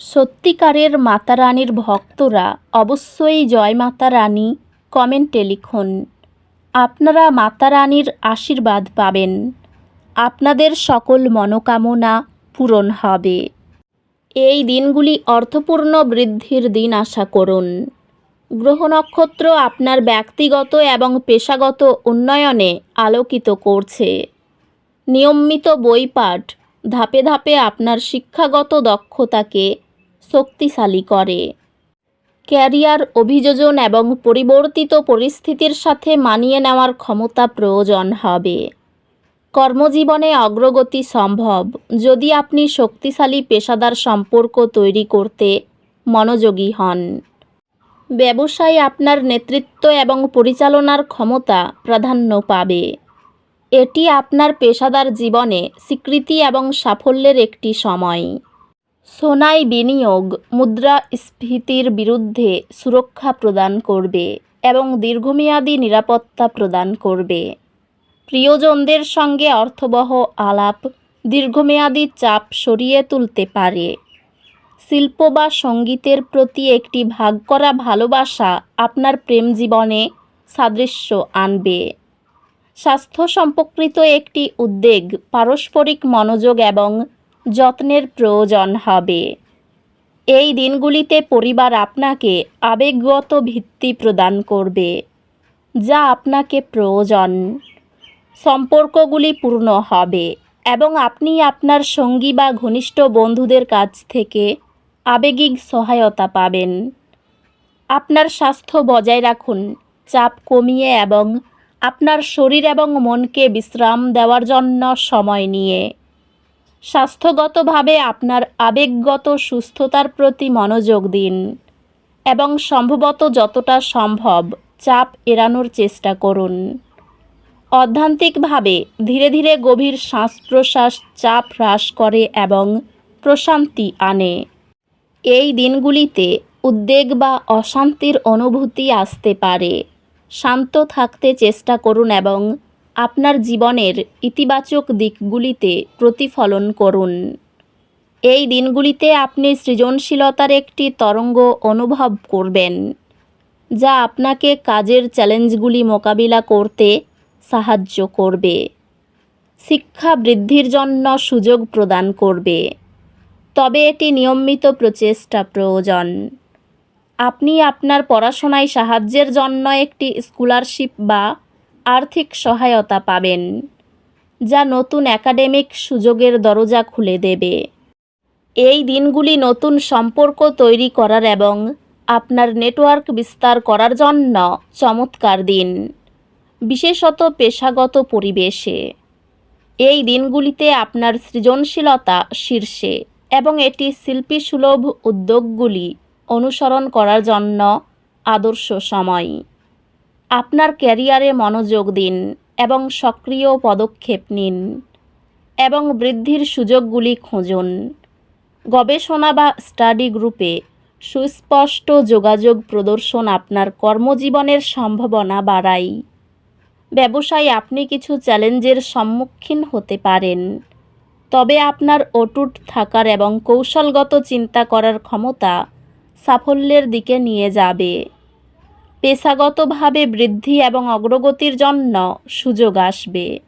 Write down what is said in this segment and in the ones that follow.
সত্যিকারের মাতা রানীর ভক্তরা অবশ্যই জয় মাতা রানী কমেন্টে লিখুন। আপনারা মাতা রানীর আশীর্বাদ পাবেন। আপনাদের সকল মনোকামনা পূরণ হবে। এই দিনগুলি অর্থপূর্ণ বৃদ্ধির দিন আশা করুন। গ্রহ নক্ষত্র আপনার ব্যক্তিগত এবং পেশাগত উন্নয়নে আলোকিত করছে। নিয়মিত বইপাঠ, ধাপে ধাপে আপনার শিক্ষাগত দক্ষতাকে শক্তিশালী করে। ক্যারিয়ার অভিযোজন এবং পরিবর্তিত পরিস্থিতির সাথে মানিয়ে নেওয়ার ক্ষমতা প্রয়োজন হবে। কর্মজীবনে অগ্রগতি সম্ভব। যদি আপনি শক্তিশালী পেশাদার সম্পর্ক তৈরি করতে মনোযোগী হন। ব্যবসায় আপনার নেতৃত্ব এবং পরিচালনার ক্ষমতা প্রাধান্য পাবে। এটি আপনার পেশাদার জীবনে স্বীকৃতি এবং সাফল্যের একটি সময়। সোনায় বিনিয়োগ মুদ্রাস্ফীতির বিরুদ্ধে সুরক্ষা প্রদান করবে এবং দীর্ঘমেয়াদী নিরাপত্তা প্রদান করবে। প্রিয়জনদের সঙ্গে অর্থবহ আলাপ দীর্ঘমেয়াদী চাপ সরিয়ে তুলতে পারে। শিল্প বা সঙ্গীতের প্রতি একটি ভাগ করা ভালোবাসা আপনার প্রেম জীবনে সাদৃশ্য আনবে। স্বাস্থ্য সম্পর্কিত একটি উদ্বেগ, পারস্পরিক মনোযোগ এবং যত্নের প্রয়োজন হবে। এই দিনগুলিতে পরিবার আপনাকে আবেগগত ভিত্তি প্রদান করবে, যা আপনাকে প্রয়োজন। সম্পর্কগুলি পূর্ণ হবে এবং আপনি আপনার সঙ্গী বা ঘনিষ্ঠ বন্ধুদের কাছ থেকে আবেগিক সহায়তা পাবেন। আপনার স্বাস্থ্য বজায় রাখুন, চাপ কমিয়ে এবং আপনার শরীর এবং মনকে বিশ্রাম দেওয়ার জন্য সময় নিয়ে। স্বাস্থ্যগতভাবে আপনার আবেগগত সুস্থতার প্রতি মনোযোগ দিন এবং সম্ভবত যতটা সম্ভব চাপ এড়ানোর চেষ্টা করুন। অধ্যান্তিকভাবে ধীরে ধীরে গভীর শ্বাস প্রশ্বাস চাপ হ্রাস করে এবং প্রশান্তি আনে। এই দিনগুলিতে উদ্বেগ বা অশান্তির অনুভূতি আসতে পারে। শান্ত থাকতে চেষ্টা করুন এবং আপনার জীবনের ইতিবাচক দিকগুলিতে প্রতিফলন করুন। এই দিনগুলিতে আপনি সৃজনশীলতার একটি তরঙ্গ অনুভব করবেন, যা আপনাকে কাজের চ্যালেঞ্জগুলি মোকাবিলা করতে সাহায্য করবে। শিক্ষা বৃদ্ধির জন্য সুযোগ প্রদান করবে। তবে এটি নিয়মিত প্রচেষ্টা প্রয়োজন। আপনি আপনার পড়াশোনায় সাহায্যের জন্য একটি স্কলারশিপ বা আর্থিক সহায়তা পাবেন, যা নতুন একাডেমিক সুযোগের দরজা খুলে দেবে। এই দিনগুলি নতুন সম্পর্ক তৈরি করার এবং আপনার নেটওয়ার্ক বিস্তার করার জন্য চমৎকার দিন, বিশেষত পেশাগত পরিবেশে। এই দিনগুলিতে আপনার সৃজনশীলতা শীর্ষে এবং এটি শিল্পী সুলভ উদ্যোগগুলি অনুসরণ করার জন্য আদর্শ সময়। আপনার ক্যারিয়ারে মনোযোগ দিন এবং সক্রিয় পদক্ষেপ নিন এবং বৃদ্ধির সুযোগগুলি খুঁজুন। গবেষণা বা স্টাডি গ্রুপে সুস্পষ্ট যোগাযোগ প্রদর্শন আপনার কর্মজীবনের সম্ভাবনা বাড়ায়। ব্যবসায় আপনি কিছু চ্যালেঞ্জের সম্মুখীন হতে পারেন, তবে আপনার অটুট থাকার এবং কৌশলগত চিন্তা করার ক্ষমতা সাফল্যের দিকে নিয়ে যাবে। পেশাগতভাবে বৃদ্ধি এবং অগ্রগতির জন্য সুযোগ আসবে।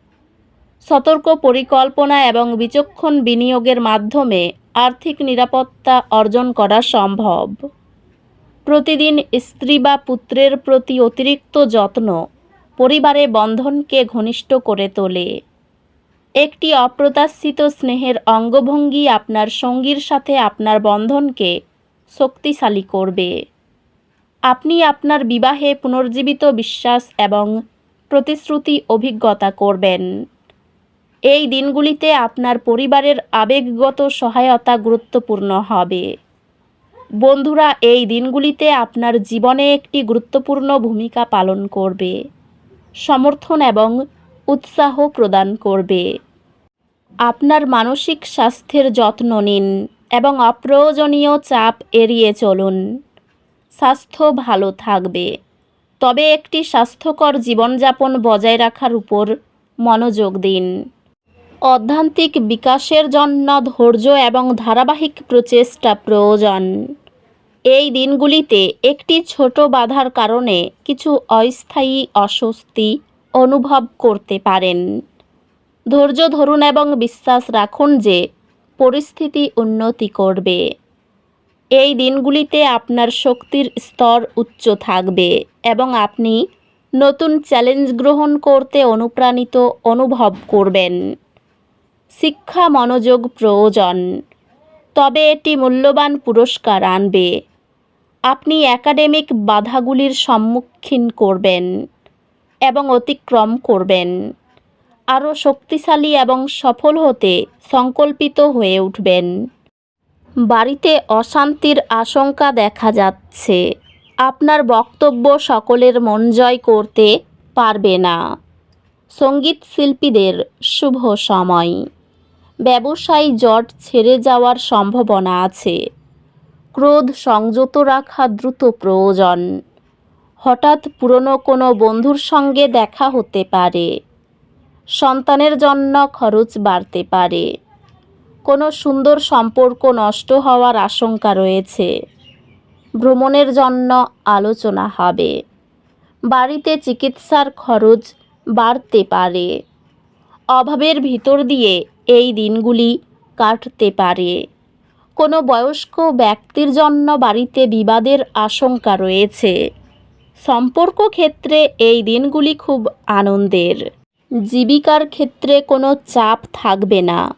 সতর্ক পরিকল্পনা এবং বিচক্ষণ বিনিয়োগের মাধ্যমে আর্থিক নিরাপত্তা অর্জন করা সম্ভব। প্রতিদিন স্ত্রী বা পুত্রের প্রতি অতিরিক্ত যত্ন পরিবারে বন্ধনকে ঘনিষ্ঠ করে তোলে। একটি অপ্রত্যাশিত স্নেহের অঙ্গভঙ্গি আপনার সঙ্গীর সাথে আপনার বন্ধনকে শক্তিশালী করবে। আপনি আপনার বিবাহে পুনর্জীবিত বিশ্বাস এবং প্রতিশ্রুতি অভিজ্ঞতা করবেন। এই দিনগুলিতে আপনার পরিবারের আবেগগত সহায়তা গুরুত্বপূর্ণ হবে। বন্ধুরা, এই দিনগুলিতে আপনার জীবনে একটি গুরুত্বপূর্ণ ভূমিকা পালন করবে, সমর্থন এবং উৎসাহ প্রদান করবে। আপনার মানসিক স্বাস্থ্যের যত্ন নিন এবং অপ্রয়োজনীয় চাপ এড়িয়ে চলুন। স্বাস্থ্য ভালো থাকবে। তবে একটি স্বাস্থ্যকর জীবনযাপন বজায় রাখার উপর মনোযোগ দিন। অধ্যান্তিক বিকাশের জন্য ধৈর্য এবং ধারাবাহিক প্রচেষ্টা প্রয়োজন। এই দিনগুলিতে একটি ছোট বাধার কারণে কিছু অস্থায়ী অস্বস্তি অনুভব করতে পারেন। ধৈর্য ধরুন এবং বিশ্বাস রাখুন যে পরিস্থিতি উন্নতি করবে। এই দিনগুলিতে আপনার শক্তির স্তর উচ্চ থাকবে এবং আপনি নতুন চ্যালেঞ্জ গ্রহণ করতে অনুপ্রাণিত অনুভব করবেন। শিক্ষা মনোযোগ প্রয়োজন। তবে এটি মূল্যবান পুরস্কার আনবে। আপনি একাডেমিক বাধাগুলির সম্মুখীন করবেন এবং অতিক্রম করবেন। আরও শক্তিশালী এবং সফল হতে সংকল্পিত হয়ে উঠবেন। বাড়িতে অশান্তির আশঙ্কা দেখা যাচ্ছে। আপনার বক্তব্য সকলের মন জয় করতে পারবে না। সংগীত শিল্পীদের শুভ সময়। ব্যবসায়ী জট ছেড়ে যাওয়ার সম্ভাবনা আছে। ক্রোধ সংযত রাখা দ্রুত প্রয়োজন। হঠাৎ পুরনো কোনো বন্ধুর সঙ্গে দেখা হতে পারে। সন্তানের জন্য খরচ বাড়তে পারে। কোনো সুন্দর সম্পর্ক নষ্ট হওয়ার আশঙ্কা রয়েছে। ভ্রমণের জন্য আলোচনা হবে। বাড়িতে চিকিৎসার খরচ বাড়তে পারে। অভাবের ভিতর দিয়ে এই দিনগুলি কাটতে পারে। কোনো বয়স্ক ব্যক্তির জন্য বাড়িতে বিবাদের আশঙ্কা রয়েছে। সম্পর্ক ক্ষেত্রে এই দিনগুলি খুব আনন্দের। জীবিকার ক্ষেত্রে কোনো চাপ থাকবে না।